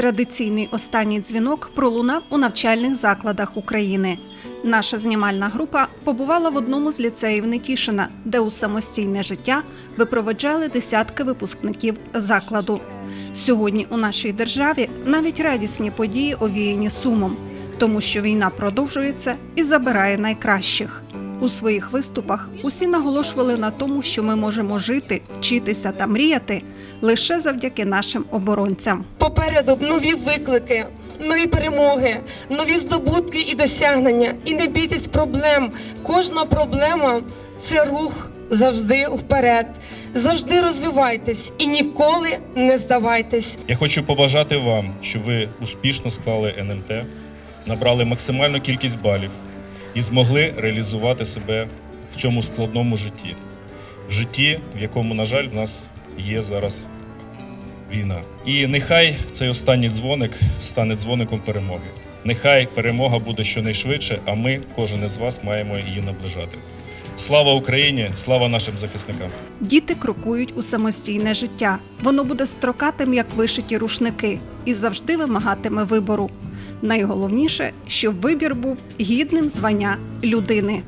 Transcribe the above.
Традиційний останній дзвінок пролунав у навчальних закладах України. Наша знімальна група побувала в одному з ліцеїв Нетішина, де у самостійне життя випроведжали десятки випускників закладу. Сьогодні у нашій державі навіть радісні події овіяні сумом, тому що війна продовжується і забирає найкращих. У своїх виступах усі наголошували на тому, що ми можемо жити, вчитися та мріяти лише завдяки нашим оборонцям. Попереду нові виклики, нові перемоги, нові здобутки і досягнення. І не бійтесь проблем. Кожна проблема це рух завжди вперед. Завжди розвивайтесь і ніколи не здавайтесь. Я хочу побажати вам, щоб ви успішно склали НМТ, набрали максимальну кількість балів і змогли реалізувати себе в цьому складному житті. В житті, в якому, на жаль, в нас є зараз війна. І нехай цей останній дзвоник стане дзвоником перемоги. Нехай перемога буде щонайшвидше, а ми, кожен із вас, маємо її наближати. Слава Україні! Слава нашим захисникам! Діти крокують у самостійне життя. Воно буде строкатим, як вишиті рушники, і завжди вимагатиме вибору. Найголовніше, щоб вибір був гідним звання людини.